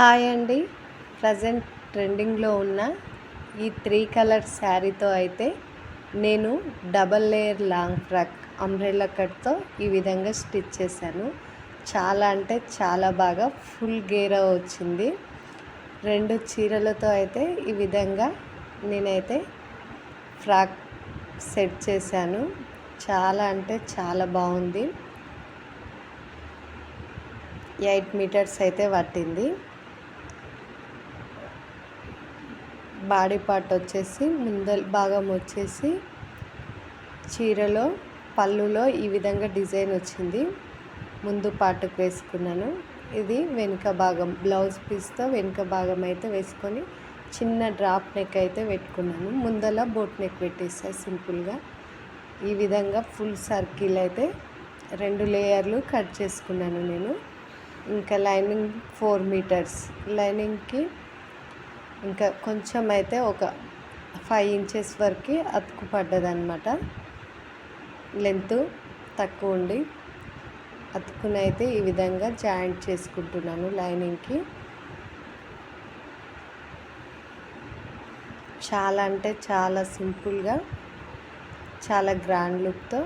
Hi అండి. Present ట్రెండింగ్లో ఉన్న ఈ త్రీ కలర్ శారీతో అయితే నేను double layer long frock umbrella కట్తో ఈ విధంగా స్టిచ్ చేశాను. చాలా అంటే చాలా బాగా ఫుల్ గేరా వచ్చింది. రెండు చీరలతో అయితే ఈ విధంగా నేనైతే ఫ్రాక్ సెట్ చేశాను. చాలా అంటే చాలా బాగుంది. ఎయిట్ మీటర్స్ అయితే పట్టింది. బాడీ పార్ట్ వచ్చేసి ముందల భాగం వచ్చేసి చీరలో పళ్ళులో ఈ విధంగా డిజైన్ వచ్చింది. ముందు పార్ట్కి వేసుకున్నాను. ఇది వెనుక భాగం బ్లౌజ్ పీస్తో వెనుక భాగం అయితే వేసుకొని చిన్న డ్రాప్ నెక్ అయితే పెట్టుకున్నాను. ముందల బోట్ నెక్ పెట్టేసా సింపుల్గా ఈ విధంగా ఫుల్ సర్కిల్ అయితే రెండు లేయర్లు కట్ చేసుకున్నాను నేను. ఇంకా లైనింగ్ ఫోర్ మీటర్స్ లైనింగ్కి ఇంకా కొంచెం అయితే ఒక ఫైవ్ ఇంచెస్ వరకు అతుకు పడ్డదనమాట లెంత్ తక్కువ ఉండి అతుకునైతే ఈ విధంగా జాయింట్ చేసుకుంటున్నాను లైనింగ్కి. చాలా అంటే చాలా సింపుల్గా చాలా గ్రాండ్ లుక్తో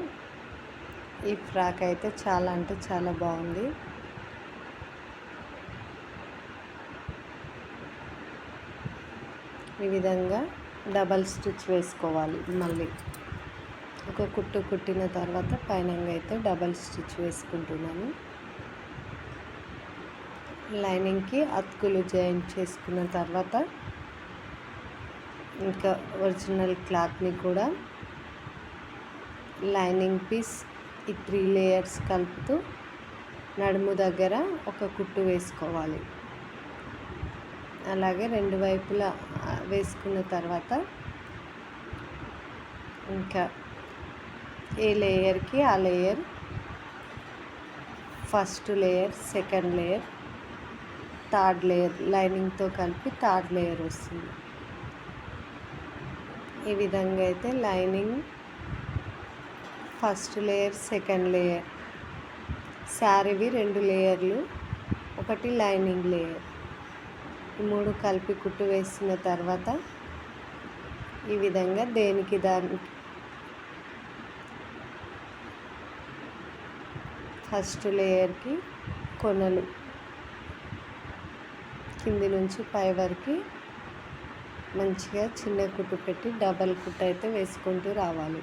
ఈ ఫ్రాక్ అయితే చాలా అంటే చాలా బాగుంది. ఈ విధంగా డబల్ స్టిచ్ వేసుకోవాలి మళ్ళీ. ఒక కుట్టు కుట్టిన తర్వాత పైన అయితే డబల్ స్టిచ్ వేసుకుంటున్నాను. లైనింగ్కి అతుకులు జాయింట్ చేసుకున్న తర్వాత ఇంకా ఒరిజినల్ క్లాత్ని కూడా లైనింగ్ పీస్ ఈ త్రీ లేయర్స్ కలుపుతూ నడుము దగ్గర ఒక కుట్టు వేసుకోవాలి. అలాగే రెండు వైపులా వేసుకున్న తర్వాత ఇంకా ఏ లేయర్కి ఆ layer first layer second layer third layer లైనింగ్తో కలిపి థర్డ్ లేయర్ వస్తుంది. ఈ విధంగా అయితే lining first layer second layer శారీవి రెండు లేయర్లు ఒకటి లైనింగ్ లేయర్. ఈ మూడు కలిపి కుట్టు వేసిన తర్వాత ఈ విధంగా దేనికి దానికి ఫస్ట్ లేయర్కి కొనలు కింది నుంచి పై వరకు మంచిగా చిన్న కుట్టు పెట్టి డబల్ కుట్టు అయితే వేసుకుంటూ రావాలి.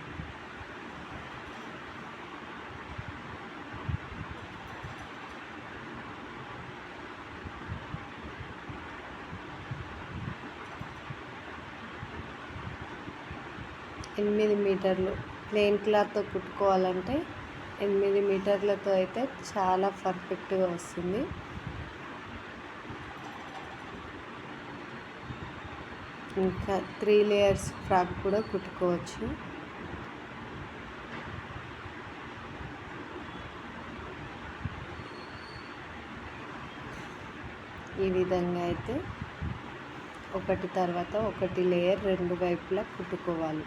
ఎనిమిది మీటర్లు. ప్లెయిన్ క్లాత్తో కుట్టుకోవాలంటే ఎనిమిది మీటర్లతో అయితే చాలా పర్ఫెక్ట్గా వస్తుంది. ఇంకా త్రీ లేయర్స్ ఫ్రాక్ కూడా కుట్టుకోవచ్చు. ఈ విధంగా అయితే ఒకటి తర్వాత ఒకటి లేయర్ రెండు వైపులా కుట్టుకోవాలి.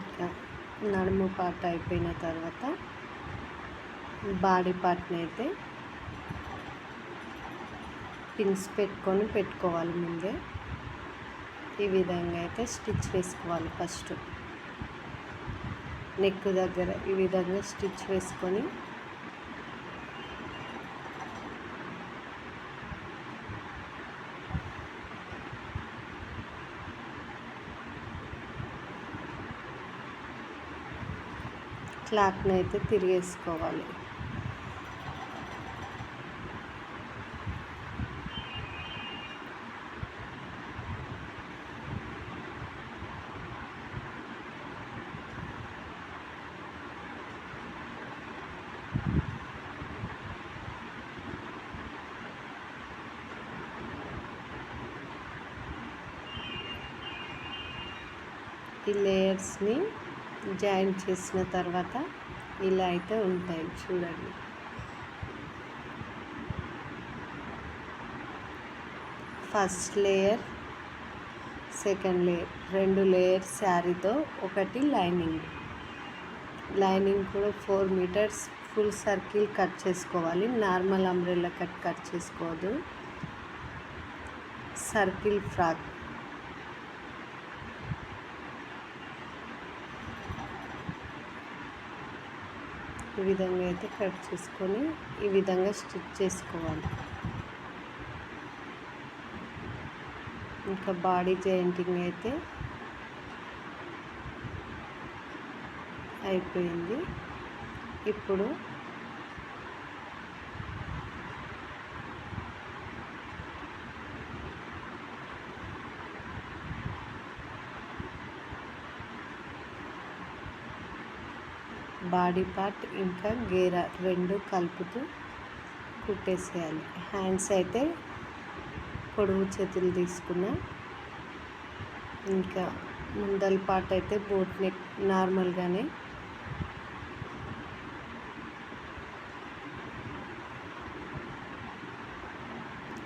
ఇట్లా నడుము పార్ట్ అయిపోయిన తర్వాత బాడీ పార్ట్ని అయితే పిన్స్ పెట్టుకొని పెట్టుకోవాలి ముందే. ఈ విధంగా అయితే స్టిచ్ వేసుకోవాలి ఫస్ట్. నెక్ దగ్గర ఈ విధంగా స్టిచ్ వేసుకొని క్లాత్ని అయితే తిరిగేసుకోవాలి. ఈ లేయర్స్ని జాయిన్ చేసిన తర్వాత ఇలా అయితే ఉంటాయి చూడండి. ఫస్ట్ లేయర్ సెకండ్ లేయర్ రెండు లేయర్ శారీతో ఒకటి లైనింగ్. లైనింగ్ కూడా four meters full circle cut చేసుకోవాలి. నార్మల్ అంబ్రెల్లా కట్ కట్ చేసుకోవద్దు. Circle frock. ఈ విధంగా అయితే కట్ చేసుకొని ఈ విధంగా స్టిచ్ చేసుకోవాలి. ఇంకా బాడీ జాయింటింగ్ అయితే అయిపోయింది. ఇప్పుడు బాడీ పార్ట్ ఇంకా గేరా రెండు కలుపుతూ కుట్టేసేయాలి. హ్యాండ్స్ అయితే పొడవు చేతులు తీసుకున్న ఇంకా ముందల పార్ట్ అయితే బోట్ నెక్ నార్మల్గానే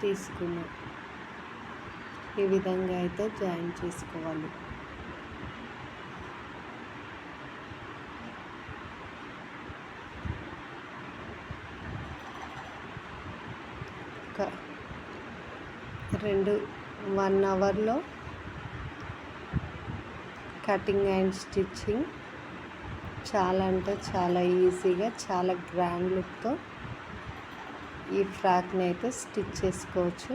తీసుకున్నాం. ఈ విధంగా అయితే జాయిన్ చేసుకోవాలి ఒక రెండు వన్ అవర్లో కటింగ్ అండ్ స్టిచ్చింగ్. చాలా అంటే చాలా ఈజీగా చాలా గ్రాండ్ లుక్తో ఈ ఫ్రాక్ని అయితే స్టిచ్ చేసుకోవచ్చు.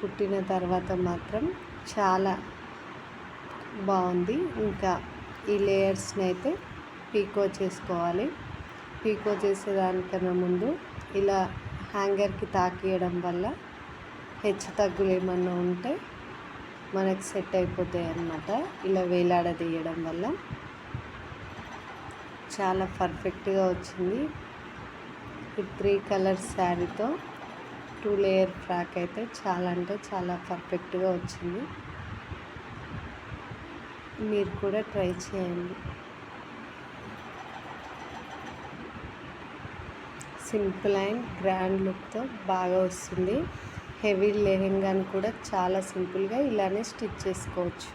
కుట్టిన తర్వాత మాత్రం చాలా బాగుంది. ఇంకా ఈ లేయర్స్ని అయితే పీకో చేసుకోవాలి. పీకో చేసేదానికన్నా ముందు ఇలా హ్యాంగర్కి తాకియడం వల్ల హెచ్చు తగ్గులు ఏమన్నా ఉంటే మనకు సెట్ అయిపోతాయి అన్నమాట. ఇలా వేలాడదీయడం వల్ల చాలా పర్ఫెక్ట్గా వచ్చింది. ఈ త్రీ కలర్ శారీతో టూ లేయర్ ఫ్రాక్ అయితే చాలా అంటే చాలా పర్ఫెక్ట్గా వచ్చింది. మీరు కూడా ట్రై చేయండి. సింపుల్ అండ్ గ్రాండ్ లుక్తో బాగా వస్తుంది. హెవీ లెహెంగాని కూడా చాలా సింపుల్గా ఇలానే స్టిచ్ చేసుకోవచ్చు.